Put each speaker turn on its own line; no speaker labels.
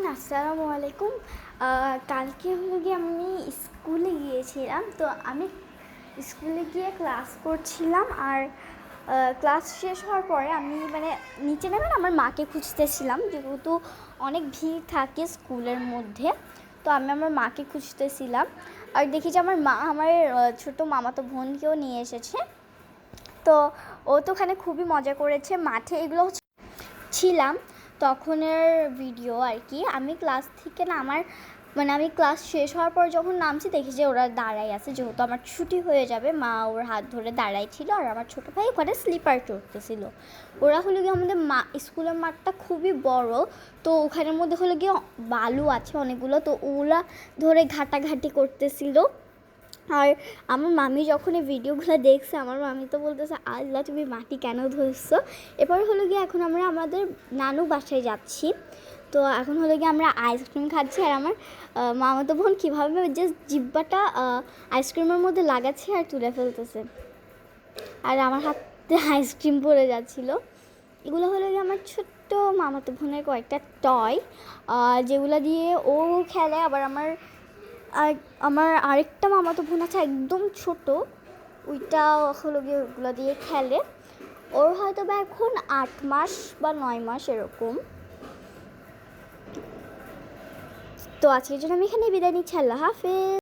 Everyone, আসসালামু আলাইকুম। কালকে হলো গিয়ে আমি স্কুলে গিয়েছিলাম, তো আমি স্কুলে গিয়ে ক্লাস করছিলাম আর ক্লাস শেষ হওয়ার পরে আমি মানে নিচে নেমে আমার মাকে খুঁজতেছিলাম, যেহেতু অনেক ভিড় থাকে স্কুলের মধ্যে, তো আমি আমার মাকে খুঁজতেছিলাম। আর দেখি যে আমার মা, আমার ছোটো মামাতো বোনকেও নিয়ে এসেছে। তো ও তো ওখানে খুবই মজা করেছে, মাঠে এগুলো ছিলাম। তখনের ভিডিও আর কি, আমি ক্লাস থেকে না আমার মানে আমি ক্লাস শেষ হওয়ার পর যখন নামছি দেখি যে ওরা দাঁড়াই আছে, যেহেতু আমার ছুটি হয়ে যাবে, মা ওর হাত ধরে দাঁড়াই ছিল আর আমার ছোটো ভাই ওখানে স্লিপার চড়তেছিল। ওরা হলো গিয়ে আমাদের মা, স্কুলের মাঠটা খুবই বড়, তো ওখানের মধ্যে হলো গিয়ে বালু আছে অনেকগুলো, তো ওরা ধরে ঘাটাঘাটি করতেছিল। আর আমার মামি যখন এই ভিডিওগুলো দেখছে, আমার মামি তো বলতেছে, আল্লাহ, তুমি মাটি কেন ধরছো? এরপর হলো গিয়ে এখন আমরা আমাদের নানু বাসায় যাচ্ছি। তো এখন হলো গিয়ে আমরা আইসক্রিম খাচ্ছি আর আমার মামাতো বোন কীভাবে যে জিব্বাটা আইসক্রিমের মধ্যে লাগাচ্ছে আর তুলে ফেলতেছে। আর আমার হাতে আইসক্রিম পড়ে যাচ্ছিল। এগুলো হলো গিয়ে আমার ছোট্ট মামাতো বোনের কয়েকটা টয় যেগুলো দিয়ে ও খেলে, আবার আমার আর আমার আরেকটা মামাতো বোন আছে, একদম ছোট। ওইটা হলো গিয়ে ওগুলো দিয়ে খেলে। ওর হয়তো বা এখন আট মাস বা নয় মাস এরকম। তো আজকের জন্য আমি এখানে বিদায় নিচ্ছি। আল্লাহ হাফেজ।